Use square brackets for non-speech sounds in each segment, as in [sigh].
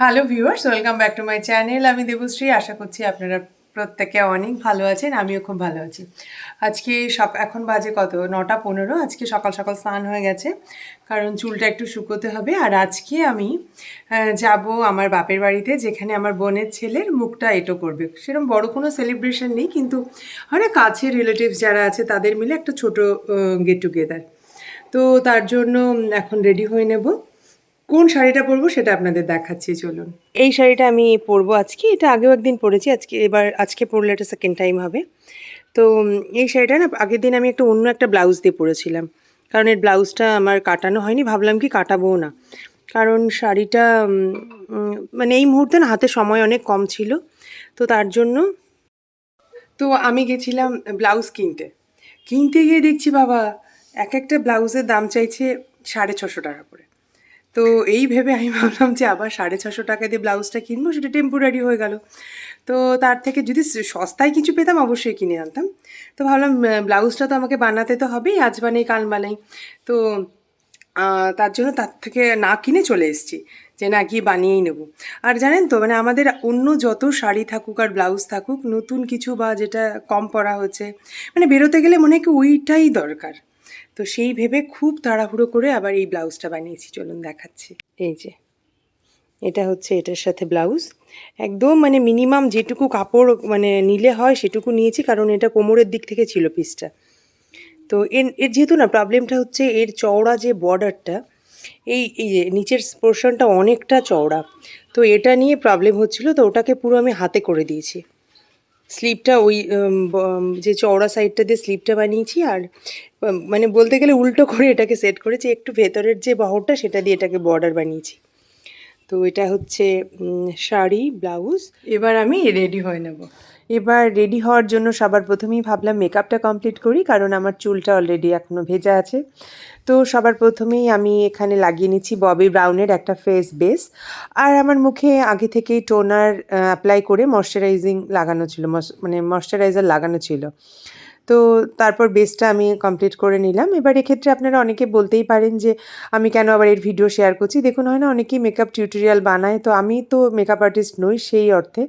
Hello viewers welcome back to my channel আমি দেবশ্রী, আশা করছি আপনারা প্রত্যেকে অনেক ভালো আছেন, আমিও খুব ভালো আছি। আজকে সব এখন বাজে কত? নটা পনেরো, আজকে সকাল সকাল স্নান হয়ে গেছে, কারণ চুলটা একটু শুকোতে হবে, আর আজকে আমি যাব আমার বাপের বাড়িতে, যেখানে আমার বোনের ছেলের মুখটা এটো করবে। সেরকম বড় কোনো সেলিব্রেশন নেই, কিন্তু না কাছের রিলেটিভস যারা আছে, তাদের মিলে একটা ছোটো গেট টুগেদার তো তার জন্য এখন রেডি হয়ে নেব। কোন শাড়িটা পরবো সেটা আপনাদের দেখাচ্ছি, চলুন। এই শাড়িটা আমি পরবো আজকে, এটা আগেও একদিন পরেছি, আজকে এবার, আজকে পরলে এটা সেকেন্ড টাইম হবে। তো এই শাড়িটা না, আগের দিন আমি একটা অন্য একটা ব্লাউজ দিয়ে পরেছিলাম। কারণ এর ব্লাউজটা আমার কাটানো হয়নি, ভাবলাম কি কাটাবো না। কারণ শাড়িটা মানে এই মুহূর্তে না হাতে সময় অনেক কম ছিল। তো তার জন্য, তো আমি গেছিলাম ব্লাউজ কিনতে। কিনতে গিয়ে দেখছি বাবা, এক একটা ব্লাউজের দাম চাইছে সাড়ে ছশো টাকা করে। তো এই ভেবে আমি ভাবলাম যে আবার সাড়ে ছশো টাকা দিয়ে ব্লাউজটা কিনবো, সেটা টেম্পোরারি হয়ে গেল। তো তার থেকে যদি সস্তায় কিছু পেতাম অবশ্যই কিনে আনতাম। তো ভাবলাম ব্লাউজটা তো আমাকে বানাতে তো হবেই, আজ বানাই, কাল বানাই। তো তার জন্য তার থেকে না কিনে চলে এসেছি, যে না গিয়ে বানিয়েই নেব। আর জানেন তো মানে আমাদের অন্য যত শাড়ি থাকুক আর ব্লাউজ থাকুক, নতুন কিছু বা যেটা কম পরা হচ্ছে মানে বেরোতে গেলে মনে হয় কি ওইটাই দরকার। তো সেই ভেবে খুব তাড়াহুড়ো করে আবার এই ব্লাউজটা বানিয়েছি, চলুন দেখাচ্ছি। এই যে, এটা হচ্ছে এটার সাথে ব্লাউজ। একদম মানে মিনিমাম যেটুকু কাপড় মানে নিলে হয় সেটুকু নিয়েছি, কারণ এটা কোমরের দিক থেকে ছিল পিসটা তো এর এর যেহেতু না প্রবলেমটা হচ্ছে এর চওড়া যে বর্ডারটা এই এই যে নিচের পোর্শনটা অনেকটা চওড়া। তো এটা নিয়ে প্রবলেম হচ্ছিল, তো ওটাকে পুরো আমি হাতে করে দিয়েছি। স্লিপটা ওই যে চওড়া সাইডটা দিয়ে স্লিপটা বানিয়েছি আর মানে বলতে গেলে উল্টো করে এটাকে সেট করেছি, একটু ভেতরের যে বহরটা সেটা দিয়ে এটাকে বর্ডার বানিয়েছি। তো এটা হচ্ছে শাড়ি, ব্লাউজ। এবার আমি রেডি হয়ে নেব। এবার রেডি হওয়ার জন্য সবার প্রথমেই ভাবলাম মেকআপটা কমপ্লিট করি, কারণ আমার চুলটা অলরেডি এখনও ভেজা আছে। তো সবার প্রথমেই আমি এখানে লাগিয়ে নিচ্ছি ববি ব্রাউনের একটা ফেস বেস আর আমার মুখে আগে থেকেই টোনার অ্যাপ্লাই করে ময়শ্চারাইজিং লাগানো ছিল মানে ময়শ্চারাইজার লাগানো ছিল। তো তারপর বেসটা আমি কমপ্লিট করে নিলাম। এবার এক্ষেত্রে আপনারা অনেকে বলতেই পারেন যে, আমি কেন আবার এর ভিডিও শেয়ার করছি? দেখুন, হয় না, অনেকেই মেকআপ টিউটোরিয়াল বানায়, তো আমি তো মেকআপ আর্টিস্ট নই সেই অর্থে।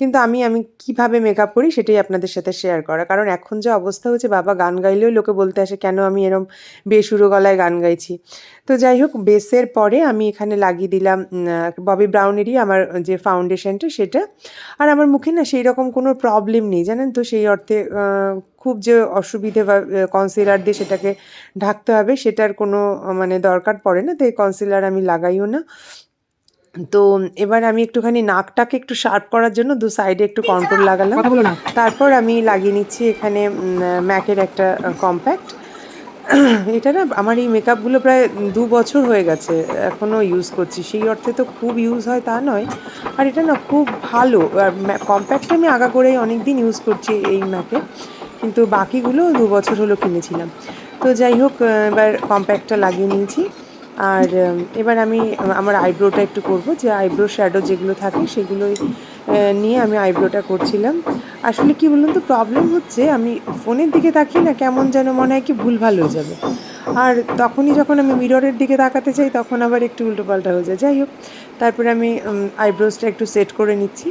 কিন্তু আমি আমি কীভাবে মেকআপ করি সেটাই আপনাদের সাথে শেয়ার করা। কারণ এখন যে অবস্থা হচ্ছে, বাবা গান গাইলেও লোকে বলতে আসে, কেন আমি এরম বেসুরো গলায় গান গাইছি? তো যাই হোক বেসের পরে আমি এখানে লাগিয়ে দিলাম ববি ব্রাউনেরই আমার যে ফাউন্ডেশনটা সেটা। আর আমার মুখে না সেই রকম কোনো প্রবলেম নেই, জানেন তো? সেই অর্থে খুব যে অসুবিধে বা কনসিলার দিয়ে সেটাকে ঢাকতে হবে সেটার কোনো মানে দরকার পড়ে না তাই কনসিলার আমি লাগাইও না। তো এবার আমি একটুখানি নাকটাকে একটু শার্প করার জন্য দু সাইডে একটু কন্ট্রোল লাগালাম। তারপর আমি লাগিয়ে নিচ্ছি এখানে ম্যাকের একটা কম্প্যাক্ট [clears throat] এটা না আমার এই মেকআপগুলো প্রায় দু বছর হয়ে গেছে এখনও ইউজ করছি। সেই অর্থে তো খুব ইউজ হয় তা নয়। আর এটা না খুব ভালো আর কম্প্যাক্টটা আমি আগা করেই অনেক দিন ইউজ করছি এই ম্যাকে কিন্তু বাকিগুলো দু বছর হলো কিনেছিলাম। তো যাই হোক এবার কম্প্যাক্টটা লাগিয়ে নিয়েছি। আর এবার আমি, আমার আইব্রোটা একটু করব। যে আইব্রো শ্যাডো যেগুলো থাকে সেগুলোই নিয়ে আমি আইব্রোটা করছিলাম। আসলে কি বলুন তো প্রবলেম হচ্ছে আমি ফোনের দিকে তাকিয়ে না কেমন যেন মনে হয় কি ভুল ভালো হয়ে যাবে। আর তখনই যখন আমি মিররের দিকে তাকাতে চাই, তখন আবার একটু উল্টোপাল্টা হয়ে যায়। যাই হোক, তারপরে আমি আইব্রোসটা একটু সেট করে নিচ্ছি।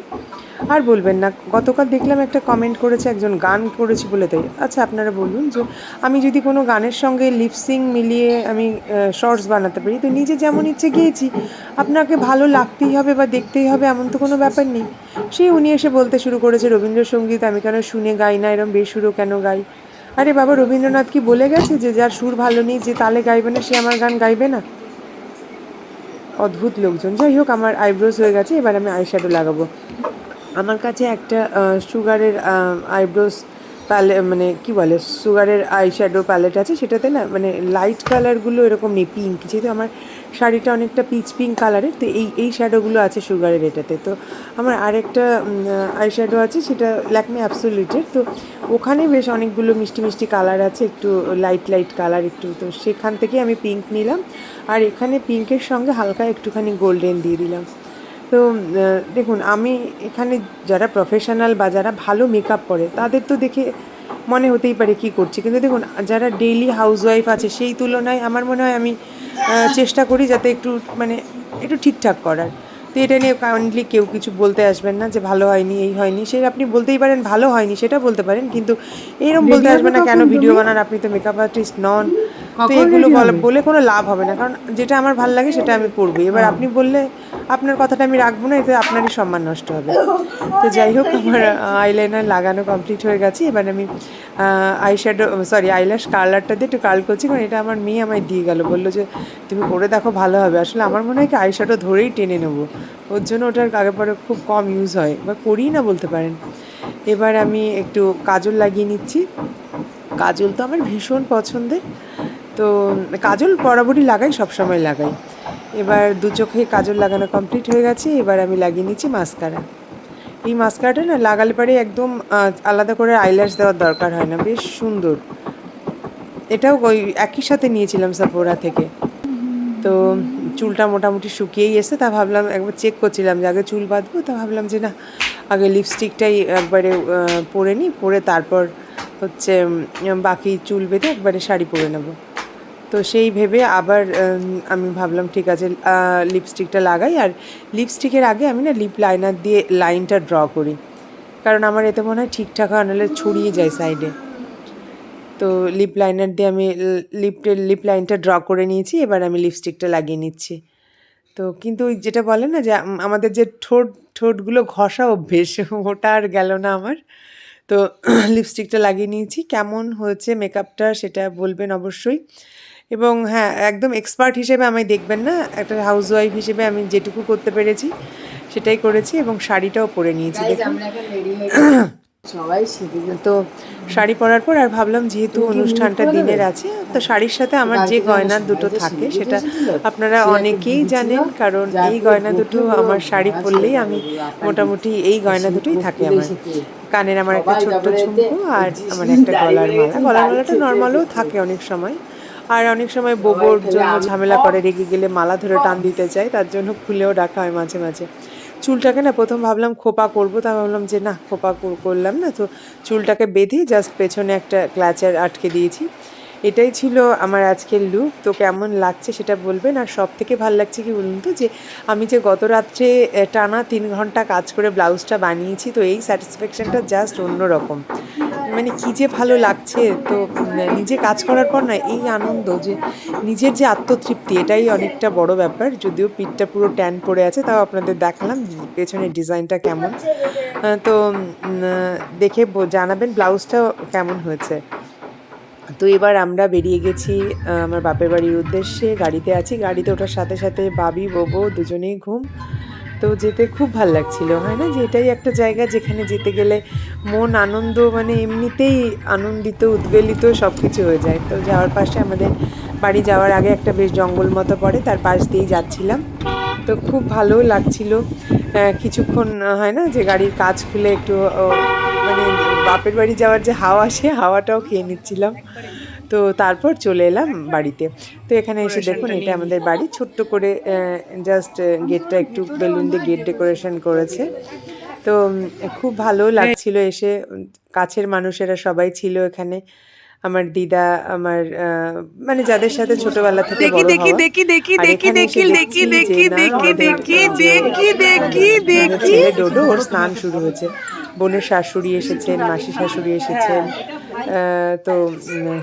আর বলবেন না, গতকাল দেখলাম একটা কমেন্ট করেছে, একজন গান করেছি বলে তাই। আচ্ছা আপনারা বলুন যে, আমি যদি কোনো গানের সঙ্গে লিপসিং মিলিয়ে আমি শর্টস বানাতে পারি, তো নিজে যেমন ইচ্ছে গিয়েছি, আপনাকে ভালো লাগতেই হবে বা দেখতেই হবে এমন তো কোনো ব্যাপার নেই। সেই উনি এসে বলতে শুরু করেছে, রবীন্দ্রসঙ্গীত আমি কেন শুনে গাই না? এরম বেসুরও কেন গাই? আরে বাবা, রবীন্দ্রনাথ কি বলে গেছে যে যার সুর ভালো নেই, যে তালে গাইবে না, সে আমার গান গাইবে না? অদ্ভুত লোকজন। যাই হোক, আমার আইব্রোজ হয়ে গেছে, এবার আমি আইশ্যাডো লাগাবো। আমার কাছে একটা সুগারের আইব্রোস প্যালে মানে কি বলে, সুগারের আই শ্যাডো প্যালেট আছে, সেটাতে না মানে লাইট কালারগুলো এরকম নেই, পিঙ্ক, যেহেতু আমার শাড়িটা অনেকটা পিচ পিঙ্ক কালারের তো এই এই শ্যাডোগুলো আছে সুগারের এটাতে। তো আমার আরেকটা আই শ্যাডো আছে, সেটা ল্যাকমে অ্যাবসোলিউটের তো ওখানে বেশ অনেকগুলো মিষ্টি মিষ্টি কালার আছে, একটু লাইট লাইট কালার একটু। তো সেখান থেকে আমি পিঙ্ক নিলাম। আর এখানে পিঙ্কের সঙ্গে হালকা একটুখানি গোল্ডেন দিয়ে দিলাম। তো দেখুন, আমি এখানে যারা প্রফেশনাল বা যারা ভালো মেকআপ করে, তাদের তো দেখে মনে হতেই পারে কি করছি। কিন্তু দেখুন যারা ডেইলি হাউসওয়াইফ আছে সেই তুলনায় আমার মনে হয় আমি চেষ্টা করি যাতে একটু মানে একটু ঠিকঠাক করার। তো এটা নিয়ে কাইন্ডলি কেউ কিছু বলতে আসবেন না যে ভালো হয়নি এই হয়নি। সে আপনি বলতেই পারেন ভালো হয়নি সেটা বলতে পারেন। কিন্তু এরকম বলতে আসবেন না কেন ভিডিও বানান আপনি তো মেকআপ আর্টিস্ট নন। এগুলো বলে কোনো লাভ হবে না। কারণ যেটা আমার ভালো লাগে সেটা আমি করবই এবার আপনি বললে আপনার কথাটা আমি রাখব না এতে আপনারই সম্মান নষ্ট হবে। তো যাই হোক আমার আইলাইনার লাগানো কমপ্লিট হয়ে গেছে। এবার আমি আইশ্যাডো সরি আইল্যাশ কালারটা দিয়ে একটু কার্ল করছি। কারণ এটা আমার মেয়ে আমায় দিয়ে গেল। বলল যে তুমি করে দেখো ভালো হবে। আসলে আমার মনে হয় কি আইশ্যাডো ধরেই টেনে নেব। ওর জন্য ওটার আগে পরে খুব কম ইউজ হয়। বা করি না বলতে পারেন। এবার আমি একটু কাজল লাগিয়ে নিচ্ছি। কাজল তো আমার ভীষণ পছন্দের। তো কাজল বরাবরই লাগাই সবসময় লাগাই। এবার দু চোখে কাজল লাগানো কমপ্লিট হয়ে গেছে, এবার আমি লাগিয়ে নিচ্ছি মাস্কারা এই মাস্কারাটা না লাগালে পরে একদম আলাদা করে আইল্যাশ দেওয়ার দরকার হয় না, বেশ সুন্দর। এটাও ওই একই সাথে নিয়েছিলাম সাপোরা থেকে। তো চুলটা মোটামুটি শুকিয়েই এসে তা ভাবলাম একবার চেক করছিলাম যে আগে চুল বাঁধবো, তা ভাবলাম যে না, আগে লিপস্টিকটাই একবারে পরে নিই, পরে তারপর হচ্ছে বাকি চুল বেঁধে একবারে শাড়ি পরে নেব। তো সেই ভেবে আবার আমি ভাবলাম ঠিক আছে লিপস্টিকটা লাগাই। আর লিপস্টিকের আগে আমি না লিপ লাইনার দিয়ে লাইনটা ড্র করি। কারণ আমার এতে মনে হয় ঠিকঠাক নাহলে ছড়িয়ে যায় সাইডে তো লিপ লাইনার দিয়ে আমি লিপ লিপ লাইনটা ড্র করে নিয়েছি, এবার আমি লিপস্টিকটা লাগিয়ে নিচ্ছি। তো কিন্তু ওই যেটা বলে না যে আমাদের যে ঠোঁট, ঠোঁটগুলো ঘষা অভ্যেস, ওটা আর গেল না আমার। তো [clears throat] লিপস্টিকটা লাগিয়ে নিয়েছি। কেমন হয়েছে মেকআপটা সেটা বলবেন অবশ্যই। এবং হ্যাঁ একদম এক্সপার্ট হিসেবে আমায় দেখবেন না একটা হাউস ওয়াইফ হিসেবে আমি যেটুকু করতে পেরেছি সেটাই করেছি এবং শাড়িটাও পরে নিয়েছি [coughs] সবাই তো শাড়ি পরার পর আর ভাবলাম যেহেতু অনুষ্ঠানটা দিনের আছে তো শাড়ির সাথে আমার যে গয়না দুটো থাকে সেটা আপনারা অনেকেই জানেন কারণ এই গয়না দুটো আমার শাড়ি পরলেই আমি মোটামুটি এই গয়না দুটোই থাকে আমার। কানের আমার একটা ছোট্ট ঝুমকো আর [laughs] আমার একটা গলার মালা। গলার মালাটা নর্মালও থাকে অনেক সময়। আর অনেক সময় বোবর জন্য ঝামেলা করে, রেগে গেলে মালা ধরে টান দিতে চাই তার জন্য খুলেও ডাকা হয় মাঝে মাঝে। চুলটাকে না প্রথম ভাবলাম খোপা করব তা ভাবলাম যে না, খোপা করলাম না, তো চুলটাকে বেঁধে জাস্ট পেছনে একটা ক্লাচার আটকে দিয়েছি। এটাই ছিল আমার আজকের লুক তো কেমন লাগছে সেটা বলবেন? আর সব থেকে ভালো লাগছে কি বলুন তো? যে আমি যে গত রাত্রে টানা তিন ঘণ্টা কাজ করে ব্লাউজটা বানিয়েছি, তো এই স্যাটিসফ্যাকশানটা জাস্ট অন্যরকম। মানে কি যে ভালো লাগছে তো নিজে কাজ করার পর না এই আনন্দ যে নিজের যে আত্মতৃপ্তি, এটাই অনেকটা বড় ব্যাপার। যদিও পিঠটা পুরো ট্যান পড়ে আছে, তাও আপনাদের দেখালাম পেছনের ডিজাইনটা কেমন। তো দেখে জানাবেন ব্লাউজটাও কেমন হয়েছে। তো এবার আমরা বেরিয়ে গেছি আমার বাপের বাড়ির উদ্দেশ্যে। গাড়িতে আছি, গাড়িতে ওঠার সাথে সাথে বাবি, ববো দুজনেই ঘুম। তো যেতে খুব ভালো লাগছিল, হয় না? যে এটাই একটা জায়গা যেখানে যেতে গেলে মন আনন্দ মানে এমনিতেই আনন্দিত, উদ্বেলিত সব কিছু হয়ে যায়। তো যাওয়ার পাশে আমাদের বাড়ি যাওয়ার আগে একটা বেশ জঙ্গল মতো পড়ে, তার পাশ দিয়েই যাচ্ছিলাম। তো খুব ভালো লাগছিল কিছুক্ষণ, হয় না? যে গাড়ির কাজ খুলে একটু মানে বাপের বাড়ি যাওয়ার যে হাওয়া সে হাওয়াটাও খেয়ে নিচ্ছিলাম। তো তারপর চলে এলাম বাড়িতে। তো এখানে এসে দেখুন এটা আমাদের বাড়ি। ছোট্ট করে জাস্ট গেটটা একটু বেলুন দিয়ে গেট ডেকোরেশন করেছে। তো খুব ভালো লাগছিল এসে। কাছের মানুষেরা সবাই ছিল এখানে। আমার দিদা আমার আহ, মানে যাদের সাথে ছোটবেলা থেকে দেখি। দেখি দেখি দেখি দেখি দেখি দেখি দেখি দেখি দেখি দেখি দেখি ছেলে ডোডো ওর স্নান শুরু হয়েছে। বোনের শাশুড়ি এসেছেন মাসি শাশুড়ি এসেছেন। তো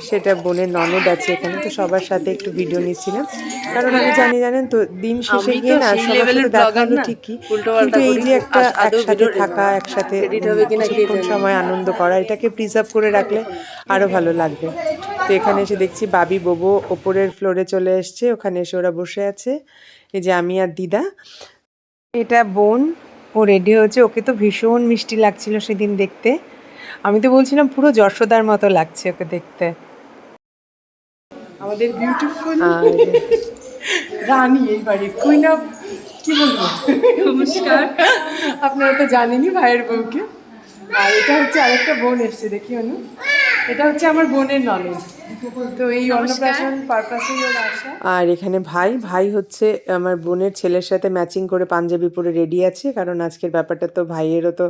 সেটা বোনের ননদ আছে এখানে তো সবার সাথে একটু ভিডিও নিচ্ছিলাম। কারণ আমি জানি জানেন তো দিন শেষে গিয়ে না সবার সাথে এর দেখা হলো ঠিকই। কিন্তু এই যে একটা একসাথে থাকা একসাথে কিছুক্ষণ সময় আনন্দ করা এটাকে প্রিজার্ভ করে রাখলে আরও ভালো লাগবে। তো এখানে এসে দেখছি বাবি বোবো ওপরের ফ্লোরে চলে এসছে ওখানে এসে ওরা বসে আছে। এই যে আমি আর দিদা। এটা বোন ও রেডি হয়েছে। ওকে তো ভীষণ মিষ্টি লাগছিল সেদিন দেখতে। আমি তো বলছিলাম পুরো যশোদার মতো লাগছে ওকে দেখতে। আমাদের বিউটিফুল রানী এই বাড়ির কুইন অফ কি বলব? নমস্কার। আপনারা তো জানেনই ভাইয়ের বউকে। আর এটা হচ্ছে আরেকটা বোন এসছে দেখি অনু। এটা হচ্ছে আমার বোনের ননদ। তো এই অন্নপ্রাশন পারপাসেই ওর আসা। আর এখানে ভাই ভাই হচ্ছে আমার বোনের ছেলের সাথে ম্যাচিং করে পাঞ্জাবি পরে রেডি আছে কারণ আজকের ব্যাপারটা তো ভাইয়েরও তো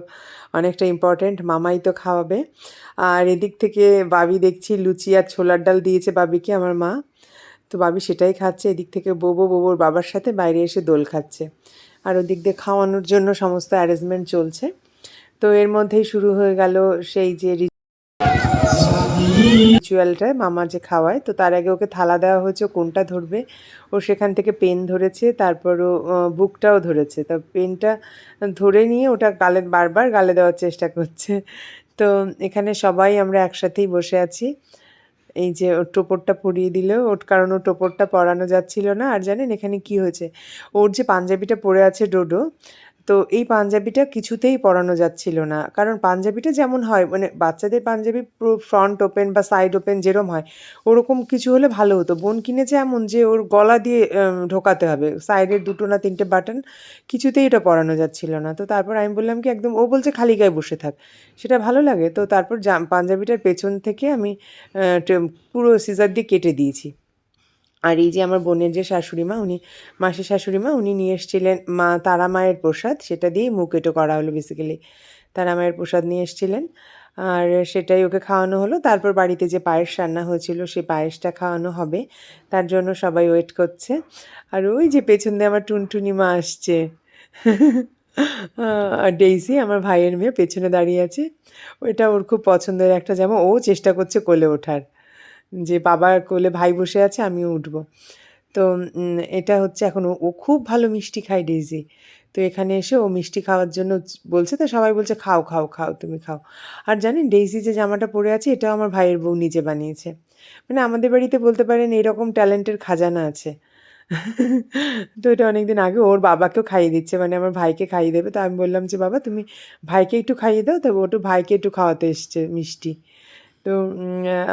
অনেকটা ইম্পর্ট্যান্ট মামাই তো খাওয়াবে। আর এদিক থেকে বাবি দেখছি লুচি আর ছোলার ডাল দিয়েছে বাবিকে আমার মা। তো বাবি সেটাই খাচ্ছে এদিক থেকে বোবো বোবোর বাবার সাথে বাইরে এসে দোল খাচ্ছে। আর ওদিক দিয়ে খাওয়ানোর জন্য সমস্ত অ্যারেঞ্জমেন্ট চলছে। তো এর মধ্যেই শুরু হয়ে গেল সেই যে রিচুয়ালটা মামা যে খাওয়ায়, তো তার আগে ওকে থালা দেওয়া হয়েছে কোনটা ধরবে? ও সেখান থেকে পেন ধরেছে, তারপর ও বুকটাও ধরেছে। তো পেনটা ধরে নিয়ে ওটা গালে, বারবার গালে দেওয়ার চেষ্টা করছে। তো এখানে সবাই আমরা একসাথেই বসে আছি। এই যে ওর টোপরটা পরিয়ে দিল, ওর কারণ ওর টোপরটা পরানো যাচ্ছিল না। আর জানেন এখানে কি হয়েছে? ওর যে পাঞ্জাবিটা পরে আছে ডোডো তো এই পাঞ্জাবিটা কিছুতেই পরানো যাচ্ছিল না। কারণ পাঞ্জাবিটা যেমন হয় মানে বাচ্চাদের পাঞ্জাবি পুরো ফ্রন্ট ওপেন বা সাইড ওপেন যেরম হয়, ওরকম কিছু হলে ভালো হতো। বোন কিনেছে এমন যে ওর গলা দিয়ে ঢোকাতে হবে। সাইডের দুটো না তিনটে বাটন কিছুতেই এটা পরানো যাচ্ছিল না। তো তারপর আমি বললাম কি, একদম ও বলছে, খালি গায়ে বসে থাক। সেটা ভালো লাগে। তো তারপর পাঞ্জাবিটার পেছন থেকে আমি পুরো সিজার দিয়ে কেটে দিয়েছি। আর এই যে আমার বোনের যে শাশুড়ি মা, উনি মাসি শাশুড়ি মা, উনি নিয়ে এসেছিলেন, মা তারা মায়ের প্রসাদ, সেটা দিয়েই মুখ এটো করা হলো বেসিক্যালি তারা মায়ের প্রসাদ নিয়ে এসেছিলেন, আর সেটাই ওকে খাওয়ানো হলো। তারপর বাড়িতে যে পায়েস রান্না হয়েছিল সেই পায়েসটা খাওয়ানো হবে। তার জন্য সবাই ওয়েট করছে। আর ওই যে পেছন দিয়ে আমার টুনটুনি মা আসছে। ডেইসি আমার ভাইয়ের মেয়ে, পেছনে দাঁড়িয়ে আছে। ওইটা ওর খুব পছন্দের একটা জামা। ও চেষ্টা করছে কোলে ওঠার। যে বাবার কোলে ভাই বসে আছে, আমিও উঠব। তো এটা হচ্ছে এখন ও- খুব ভালো মিষ্টি খায় ডেইজি। তো এখানে এসে ও মিষ্টি খাওয়ার জন্য বলছে তো, সবাই বলছে, খাও খাও খাও, তুমি খাও। আর জানেন, ডেইজি যে জামাটা পরে আছে, এটাও আমার ভাইয়ের বউ নিজে বানিয়েছে। মানে আমাদের বাড়িতে বলতে পারেন, এরকম ট্যালেন্টের খাজানা আছে। তো এটা অনেকদিন আগে ওর বাবাকেও খাইয়ে দিচ্ছে মানে আমার ভাইকে খাইয়ে দেবে। তো আমি বললাম যে, বাবা, তুমি ভাইকে একটু খাইয়ে দাও। তো ও একটু ভাইকে একটু খাওয়াতে এসছে মিষ্টি। তো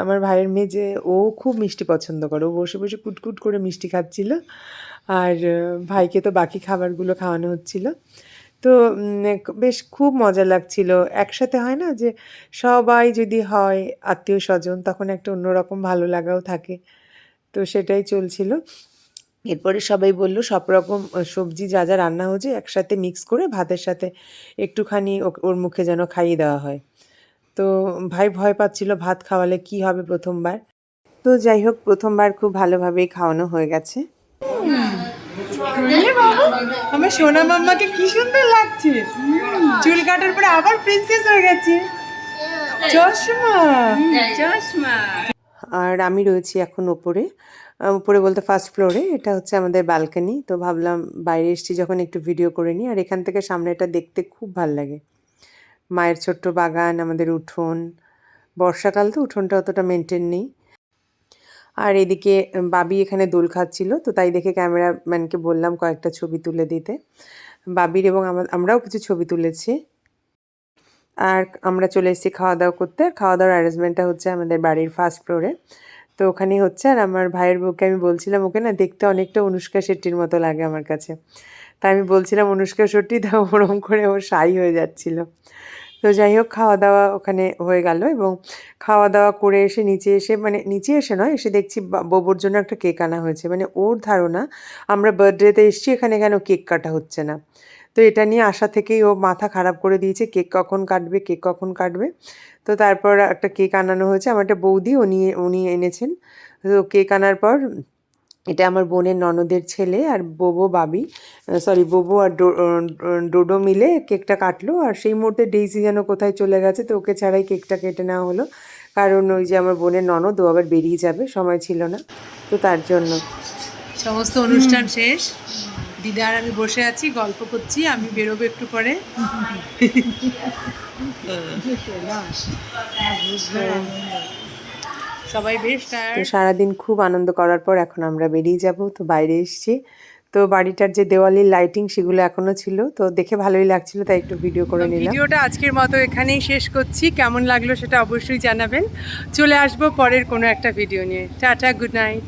আমার ভাইয়ের মেয়ে যে ও খুব মিষ্টি পছন্দ করে। ও বসে বসে কুটকুট করে মিষ্টি খাচ্ছিল। আর ভাইকে তো বাকি খাবারগুলো খাওয়ানো হচ্ছিল। তো বেশ খুব মজা লাগছিল। একসাথে হয় না যে সবাই যদি হয় আত্মীয় স্বজন, তখন একটা অন্যরকম ভালো লাগাও থাকে। তো সেটাই চলছিল। এরপরে সবাই বলল, সব রকম সবজি যা যা রান্না হয়েছে একসাথে মিক্স করে ভাতের সাথে একটুখানি ওর মুখে যেন খাইয়ে দেওয়া হয়। তো ভাই ভয় পাচ্ছিল ভাত খাওয়ালে কি হবে প্রথমবার। তো যাই হোক প্রথমবার খুব ভালোভাবেই খাওয়ানো হয়ে গেছে। আমার সোনা মাম্মাকে কি সুন্দর লাগছে। চুল কাটার পরে আবার প্রিন্সেস হয়ে গেছে। চশমা। চশমা। আর আমি রয়েছি এখন ওপরে। উপরে বলতে ফার্স্ট ফ্লোরে এটা হচ্ছে আমাদের ব্যালকনি তো ভাবলাম বাইরে এসেছি যখন একটু ভিডিও করে নিই। আর এখান থেকে সামনেটা দেখতে খুব ভালো লাগে। মায়ের ছোট্ট বাগান, আমাদের উঠোন। বর্ষাকাল তো উঠোনটা অতটা মেনটেন নেই। আর এদিকে বাবি এখানে দোল খাচ্ছিল, তো তাই দেখে ক্যামেরাম্যানকে বললাম কয়েকটা ছবি তুলে দিতে। বাবির এবং আমা- আমরাও কিছু ছবি তুলেছি। আর আমরা চলে এসেছি খাওয়া দাওয়া করতে। আর খাওয়া দাওয়ার অ্যারেঞ্জমেন্টটা হচ্ছে আমাদের বাড়ির ফার্স্ট ফ্লোরে তো ওখানেই হচ্ছে। আর আমার ভাইয়ের বউকে আমি বলছিলাম, ওকে না দেখতে অনেকটা অনুষ্কা শেট্টির মতো লাগে আমার কাছে। তাই আমি বলছিলাম অনুষ্কা শেট্টি তা ওরম করে ও সাই হয়ে যাচ্ছিল। তো যাই হোক খাওয়া দাওয়া ওখানে হয়ে গেল এবং খাওয়া দাওয়া করে এসে নিচে এসে মানে নিচে এসে নয়, এসে দেখছি বা- বউবুর জন্য একটা কেক আনা হয়েছে। মানে ওর ধারণা, আমরা বার্থডেতে এসেছি, এখানে কেন কেক কাটা হচ্ছে না। তো এটা নিয়ে আসা থেকেই ও মাথা খারাপ করে দিয়েছে, কেক কখন কাটবে, কেক কখন কাটবে। তো তারপর একটা কেক আনানো হয়েছে, আমার একটা বৌদি, উনি উনি এনেছেন। তো কেক আনার পর এটা আমার বোনের ননদের ছেলে আর বোবো বাবি। সরি বোবো আর ডো- ডোডো মিলে কেকটা কাটলো আর সেই মুহূর্তে ডেইসি যেন কোথায় চলে গেছে তো ওকে ছাড়াই কেকটা কেটে নেওয়া হলো। কারণ ওই যে আমার বোনের ননদ ও আবার বেরিয়ে যাবে সময় ছিল না। তো তার জন্য। সমস্ত অনুষ্ঠান শেষ। দিদা আর আমি বসে আছি গল্প করছি আমি বেরোবো একটু পরে। সবাই বেশ তো সারাদিন খুব আনন্দ করার পর এখন আমরা বেরিয়ে যাব তো বাইরে এসেছি। তো বাড়িটার যে দেওয়ালির লাইটিং সেগুলো এখনও ছিল তো দেখে ভালোই লাগছিল তাই একটু ভিডিও করে নিলাম। ভিডিওটা আজকের মতো এখানেই শেষ করছি। কেমন লাগল সেটা অবশ্যই জানাবেন। চলে আসব পরের কোনো একটা ভিডিও নিয়ে। Tata good night